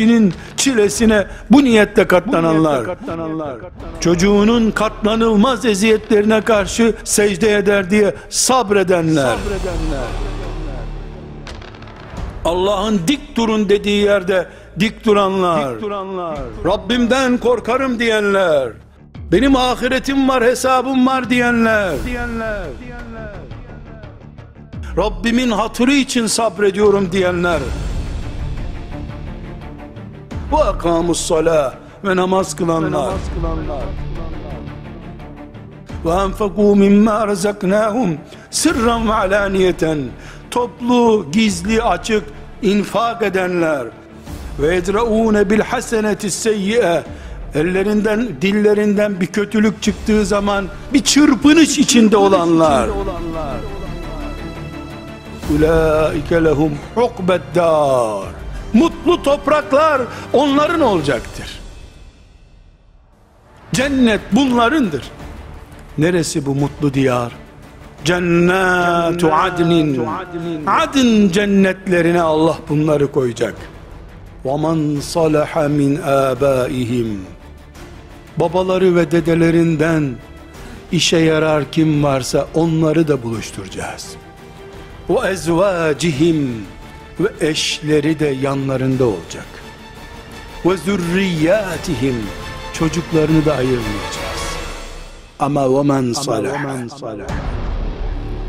eşinin çilesine bu niyetle katlananlar, çocuğunun katlanılmaz eziyetlerine karşı secde eder diye sabredenler, Allah'ın dik durun dediği yerde dik duranlar, Rabbimden korkarım diyenler, benim ahiretim var, hesabım var diyenler, Rabbimin hatırı için sabrediyorum diyenler, ve akamus salah ve namaz kılanlar, ve enfekû mimmâ rezaknâhum sırran ve alaniyeten toplu, gizli, açık infak edenler. Ve yedraûne bil haseneti seyyi'e. Ellerinden, dillerinden bir kötülük çıktığı zaman bir çırpınış içinde olanlar. ulaike lehum ukbeddar mutlu topraklar onların olacaktır cennet bunlarındır neresi bu mutlu diyar Cennatu adnin Adın cennetlerine Allah bunları koyacak وَمَنْ صَلَحَ مِنْ آبَائِهِمْ Babaları ve dedelerinden işe yarar kim varsa onları da buluşturacağız. وَاَزْوَاجِهِمْ ve eşleri de yanlarında olacak. Ve zürriyatihim çocuklarını da ayırmayacağız. Ama ve men salih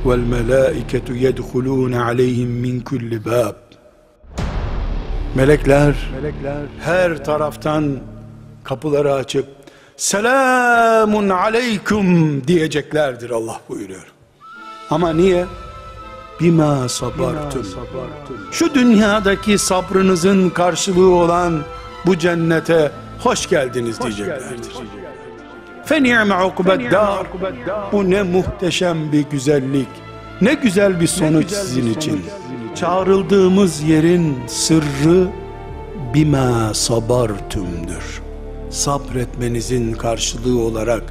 vel melâiketu yedhulûne aleyhim min kulli bab. Melekler, melekler her taraftan kapıları açıp selamun aleyküm diyeceklerdir Allah buyuruyor. Ama niye? Bima sabartum. Şu dünyadaki sabrınızın karşılığı olan bu cennete hoş geldiniz diyeceklerdir. Feni'me ukbeddar. Bu ne muhteşem bir güzellik. Ne güzel bir sonuç sizin için. Çağrıldığımız yerin sırrı bima sabartümdür. Sabretmenizin karşılığı olarak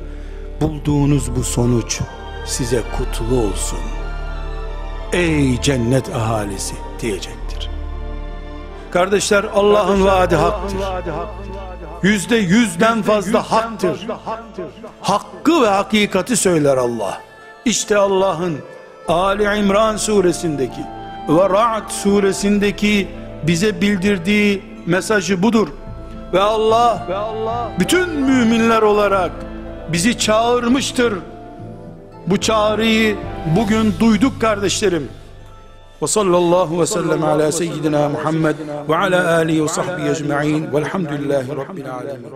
bulduğunuz bu sonuç size kutlu olsun. Ey cennet ahalisi diyecektir. Kardeşler Allah'ın vaadi haktır. Yüzde yüzden fazla haktır. Hakkı ve hakikati söyler Allah. İşte Allah'ın Ali İmran suresindeki ve Ra'd suresindeki bize bildirdiği mesajı budur. Ve Allah, ve Allah bütün müminler olarak bizi çağırmıştır. Bu çağrıyı bugün duyduk kardeşlerim. Ve sallallahu ve sellem ala seyyidina Muhammed ve ala alihi ve sahbihi ecma'in velhamdülillahi rabbil alemin.